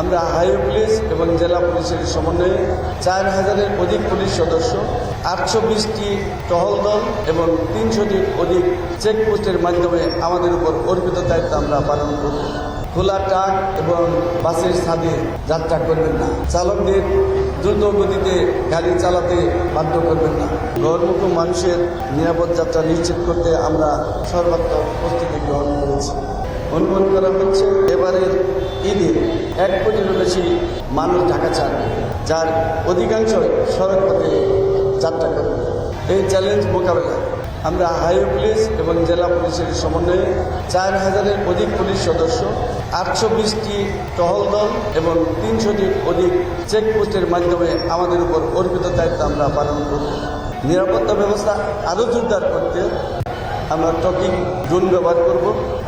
আমরা highway police এবং জেলা পুলিশের সমন্বয়ে চার হাজারের অধিক পুলিশ সদস্য আটশো বিশটি টহল দল এবং তিনশোটির অধিক চেকপোস্টের মাধ্যমে আমাদের উপর অর্পিত দায়িত্ব আমরা পালন করব। খোলা ট্রাক এবং বাসের ছাদে যাত্রা করবেন না। চালকদের দ্রুত গতিতে গাড়ি চালাতে বাধ্য করবেন না। ঘরমুখো মানুষের নিরাপদ যাত্রা নিশ্চিত করতে আমরা সর্বাত্মক প্রস্তুতি গ্রহণ করেছি। অনুমান করা হচ্ছে। এবারের ঈদে এক কোটিরও বেশি মানুষ ঢাকা ছাড়বে, যার অধিকাংশ সড়ক পথে যাত্রা করবে। এই চ্যালেঞ্জ মোকাবেলা। আমরা হাইওয়ে পুলিশ এবং জেলা পুলিশের সমন্বয়ে চার হাজারের অধিক পুলিশ সদস্য আটশো বিশটি টহল দল এবং তিনশোটির অধিক চেকপোস্টের মাধ্যমে আমাদের উপর অর্পিত দায়িত্ব আমরা পালন করব। নিরাপত্তা ব্যবস্থা আরও জোরদার করতে আমরা টকিং ড্রোন ব্যবহার করব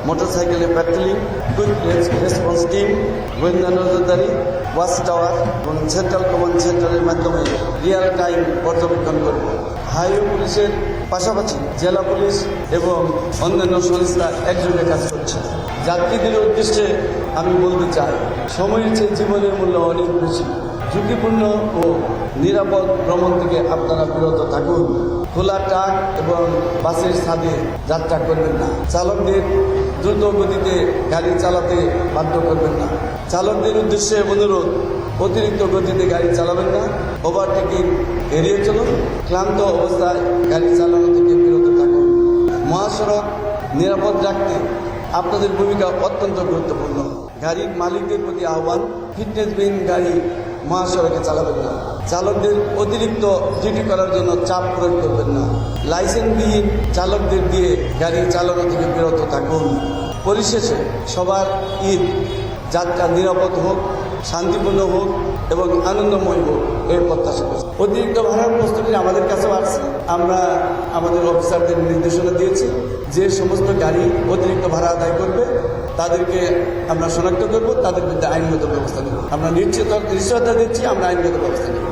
মোটরসাইকেলে প্যাট্রোলিং কুইক রেসপন্স টিম গোয়েন্দা নজরদারি ওয়াচ টাওয়ার এবং সেন্ট্রাল কমান্ড সেন্টারের মাধ্যমে রিয়েল টাইম পর্যবেক্ষণ করব। হাইওয়ে পুলিশের পাশাপাশি জেলা পুলিশ এবং অন্যান্য সংস্থা একযোগে কাজ করছে। যাত্রীদের উদ্দেশ্যে আমি বলতে চাই, সময়ের চেয়ে জীবনের মূল্য অনেক বেশি। ঝুঁকিপূর্ণ ও নিরাপদ ভ্রমণ থেকে আপনারা বিরত থাকুন। খোলা ট্রাক এবং বাসের ছাদে যাত্রা করবেন না। চালকদের দ্রুত গতিতে গাড়ি চালাতে বাধ্য করবেন না। চালকদের উদ্দেশ্যে অনুরোধ, অতিরিক্ত গতিতে গাড়ি চালাবেন না। ওভারটেকিং এড়িয়ে চলুন। ক্লান্ত অবস্থায় গাড়ি চালানো থেকে বিরত থাকুন। মহাসড়ক নিরাপদ রাখতে আপনাদের ভূমিকা অত্যন্ত গুরুত্বপূর্ণ। গাড়ির মালিকদের প্রতি আহ্বান ফিটনেসবিহীন গাড়ি মহাসড়কে চালাবেন না। চালকদের অতিরিক্ত ডিউটি করার জন্য চাপ প্রয়োগ করবেন না। লাইসেন্সবিহীন চালকদের দিয়ে গাড়ি চালানো থেকে বিরত থাকুন। পরিশেষে সবার ঈদ, যাত্রা নিরাপদ হোক, শান্তিপূর্ণ হোক এবং আনন্দময় হোক এর প্রত্যাশা করছি। অতিরিক্ত ভাড়ার প্রস্তুতি আমাদের কাছেও আসছে। আমরা আমাদের অফিসারদের নির্দেশনা দিয়েছি যে সমস্ত গাড়ি অতিরিক্ত ভাড়া আদায় করবে, তাদেরকে আমরা শনাক্ত করব, তাদের বিরুদ্ধে আইনগত ব্যবস্থা নেব। আমরা নিশ্চিত নিশ্চয়তা দিচ্ছি, আমরা আইনগত ব্যবস্থা নেব।